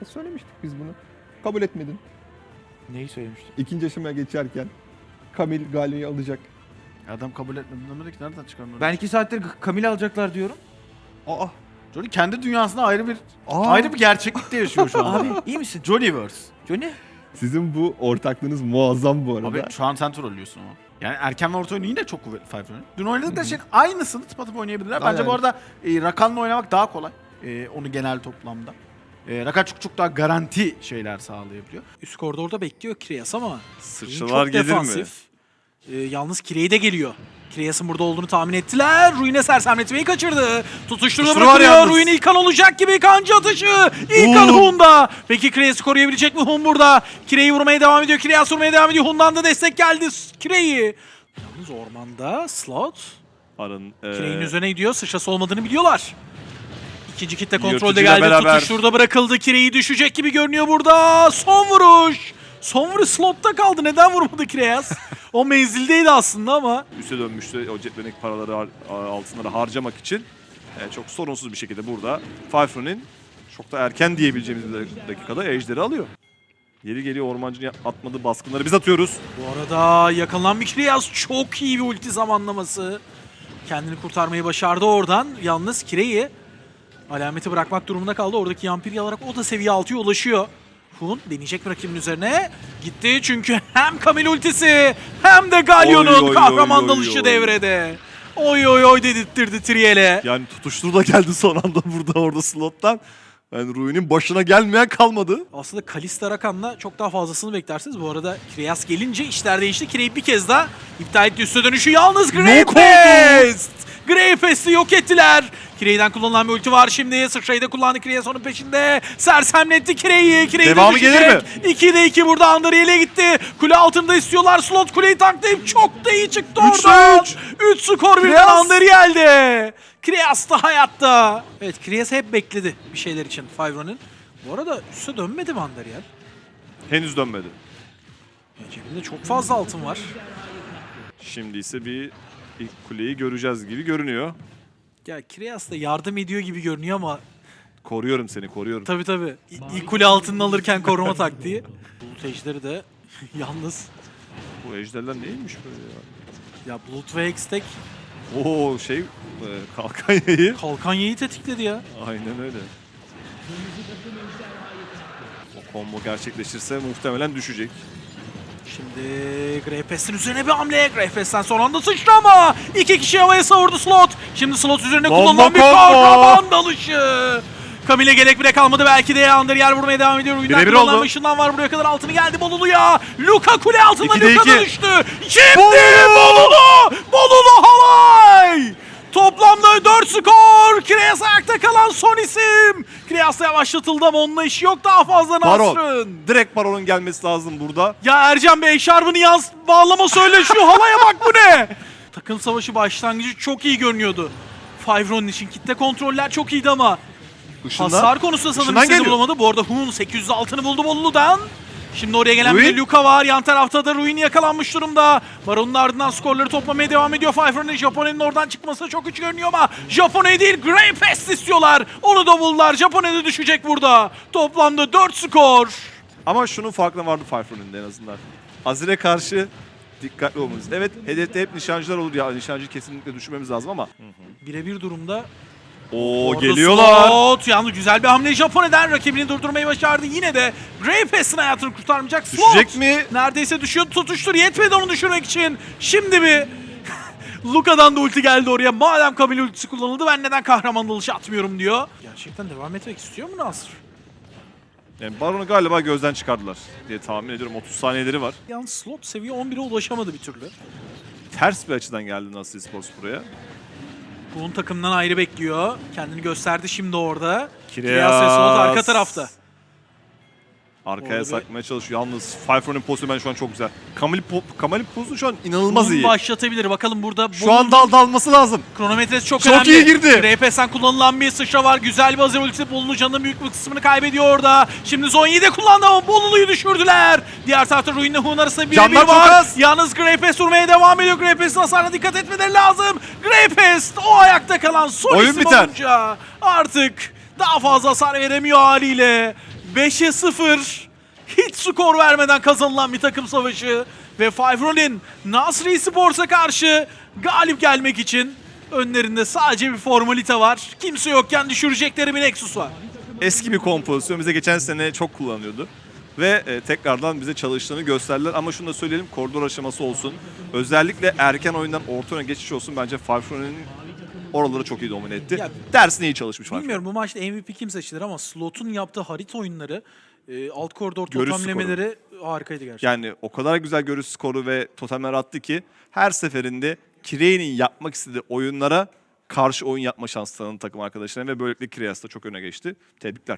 Ya söylemiştik biz bunu. Kabul etmedin. Neyi söylemiştin? İkinci aşamaya geçerken Kamil Galio'yu alacak. Adam kabul etmedi demedi ki nereden çıkardın onu? Ben iki saattir Kamil alacaklar diyorum. Aa, Johnny kendi dünyasında ayrı bir Aa. ayrı bir gerçeklikte yaşıyor şu an. Abi iyi misin? Johnnyverse. Johnny? sizin bu ortaklığınız muazzam bu arada. Abi şu an sen trollüyorsun ama. Yani erken ve orta oyunu yine çok kuvvetli Five Runner. Dün oynadıkları şeyin aynısını tıpatıp oynayabilirler. Bence Aynen. bu arada e, Rakan'la oynamak daha kolay. E, onu genel toplamda. E, Rakan çok çok daha garanti şeyler sağlayabiliyor. Üst koridorda bekliyor Kireas ama Sıçralar çok gelir mi? defansif. Ee, yalnız Kirey de geliyor. Kireyas'ın burada olduğunu tahmin ettiler. Ruin'e sersemletmeyi kaçırdı. Tutuşturma Tutuştur var bırakılıyor. yalnız. Ruin İlkan olacak gibi kancı atışı. İlkan Hun. Hun'da. Peki Kireyas'ı koruyabilecek mi Hun burada? Kirey'i vurmaya devam ediyor. Kireyas vurmaya devam ediyor. Hun'dan da destek geldi Kirey'i. Yalnız ormanda Slot. Arın. Kirey'in eee, üzerine gidiyor. Sıçrası olmadığını biliyorlar. İkinci kitle kontrolde Yırtıcıyla geldi. beraber. Tutuş şurada bırakıldı. Kirey'i düşecek gibi görünüyor burada. Son vuruş. Son vuruş slotta kaldı. Neden vurmadı Kireyas? o menzildeydi aslında ama. üste dönmüştü o cetvelindeki paraları har- altınları harcamak için e, çok sorunsuz bir şekilde burada Fifron'in çok da erken diyebileceğimiz bir dakikada ejderi alıyor. Yeri geliyor ormancının atmadığı baskınları biz atıyoruz. Bu arada yakalanan bir Kireyas çok iyi bir ulti zamanlaması. Kendini kurtarmayı başardı oradan. Yalnız Kirey'i alameti bırakmak durumunda kaldı. Oradaki Yampiri alarak o da seviye 6'ya ulaşıyor. Hun deneyecek rakibin üzerine? Gitti çünkü hem Kamil ultisi hem de Oy, Galyon'un oy, kahraman oy, dalışı oy. devrede. Oy oy oy dedirttirdi Triel'e. Yani tutuştur da geldi son anda burada orada slottan. Yani Rui'nin başına gelmeyen kalmadı. Aslında Kalista Rakan'la çok daha fazlasını beklersiniz. Bu arada Kriyas gelince işler değişti. Kirey'i bir kez daha iptal etti üste dönüşü. Yalnız Greyfest! Greyfest'i yok ettiler. Kirey'den kullanılan bir ulti var şimdi. Sıçrayı da kullandı Kirey'e onun peşinde. Sersemletti Kirey'i. Kirey de Devamı düşecek. gelir mi? 2'de 2 burada Andariel'e gitti. Kule altında istiyorlar. Slot kuleyi tanklayıp çok da iyi çıktı Üçte oradan. üç. 3 skor birden. Andariel'de. Kriyas da hayatta. Evet Kriyas hep bekledi bir şeyler için Fivron'un. Bu arada üste dönmedi mi Andariel? Henüz dönmedi. Ya Cebinde çok fazla altın var. Şimdi ise bir ilk kuleyi göreceğiz gibi görünüyor. Ya Kriyas da yardım ediyor gibi görünüyor ama Koruyorum seni koruyorum. tabi tabi ilk kule altını alırken koruma taktiği. Bulut ejderi de yalnız Bu ejderler neymiş böyle ya? ya Bulut ve Hextech Oo şey e, kalkan yayı. kalkan yayı tetikledi ya. Aynen öyle. O combo gerçekleşirse muhtemelen düşecek. Şimdi Greyfest'in üzerine bir hamle. Greyfest'ten son anda sıçra ama iki kişi havaya savurdu Slot. Şimdi Slot üzerine Bomba kullanılan bir combo. kahraman dalışı. Kamil'e gerek bile kalmadı belki de Under yer vurmaya devam ediyor. Oyundan Birebir oldu. bir ışından var buraya kadar altını geldi Bolulu'ya. Luka kule altında İkide Luka iki. düştü. Şimdi Bolulu! Bolulu halay! Toplamda 4 skor. Kreyas ayakta kalan son isim. Kreyas da yavaşlatıldı ama onunla işi yok daha fazla Baron. Nasr'ın. Direkt Baron'un gelmesi lazım burada. Ya Ercan Bey şarbını yans bağlama söyle şu halaya bak bu ne? Takım savaşı başlangıcı çok iyi görünüyordu. Fivron'un için kitle kontroller çok iyiydi ama Işından. hasar konusunda sanırım geliyor. bulamadı. Bu arada Hun 800 altını buldu Bolulu'dan. Şimdi oraya gelen bir Ruin. de Luka var. Yan tarafta da Ruin yakalanmış durumda. Baron'un ardından skorları toplamaya devam ediyor. Fivron'un Japone'nin oradan çıkması çok güç görünüyor ama Japone değil Grey Fest istiyorlar. Onu da buldular. Japone de düşecek burada. Toplamda 4 skor. Ama şunun farkına vardı Firefron'un en azından. Azir'e karşı dikkatli olmalıyız. Evet hedefte hep nişancılar olur ya. Nişancı kesinlikle düşürmemiz lazım ama. Birebir durumda Oo Orada geliyorlar. Slot yalnız güzel bir hamle Japonya'dan rakibini durdurmayı başardı. Yine de Grey Fest'in hayatını kurtarmayacak. Slot Düşecek mi? neredeyse düşüyor. Tutuştur yetmedi onu düşürmek için. Şimdi bir Luka'dan da ulti geldi oraya. Madem Kamil ultisi kullanıldı ben neden kahraman dalışı atmıyorum diyor. Gerçekten devam etmek istiyor mu Nasır? Yani Baron'u galiba gözden çıkardılar diye tahmin ediyorum. 30 saniyeleri var. Yalnız Slot seviye 11'e ulaşamadı bir türlü. Ters bir açıdan geldi Nasıl Sports buraya. Bunun takımdan ayrı bekliyor. Kendini gösterdi şimdi orada. Kireas. Kireas ve Slot arka tarafta. Arkaya Orada saklamaya çalışıyor. Yalnız Firefron'un pozisyonu ben şu an çok güzel. Kamil po Kamal'in pozisyonu şu an inanılmaz Bunu iyi. başlatabilir. Bakalım burada Şu an dal dalması lazım. Kronometresi çok, Çok önemli. iyi girdi. Greyfest'ten kullanılan bir sıçra var. Güzel bir hazır ultisi. Bolulu canının büyük bir kısmını kaybediyor orada. Şimdi Zonya'yı de kullandı ama Bolulu'yu düşürdüler. Diğer tarafta Ruin'le Hun arasında bir Canlar bir çok var. az. Yalnız Greyfest vurmaya devam ediyor. Greyfest'in hasarına dikkat etmeleri lazım. Greyfest o ayakta kalan son Oyun isim biter. olunca artık daha fazla hasar veremiyor haliyle. 5'e 0. Hiç skor vermeden kazanılan bir takım savaşı. Ve Five Nasri Sports'a karşı galip gelmek için önlerinde sadece bir formalite var. Kimse yokken düşürecekleri bir Nexus var. Eski bir kompozisyon. Bize geçen sene çok kullanıyordu. Ve e, tekrardan bize çalıştığını gösterdiler. Ama şunu da söyleyelim koridor aşaması olsun. Özellikle erken oyundan orta oyuna geçiş olsun. Bence Farfron'un oraları çok iyi domine etti. Ya- Dersine iyi çalışmış Farfron. Bilmiyorum bu maçta MVP kim seçilir ama Slot'un yaptığı harita oyunları, e, alt koridor Görüş totemlemeleri harikaydı gerçekten. Yani o kadar güzel görüş skoru ve totemler attı ki her seferinde Kirey'nin yapmak istediği oyunlara karşı oyun yapma şansı tanıdı takım arkadaşlarına ve böylelikle Kireyas da çok öne geçti. Tebrikler.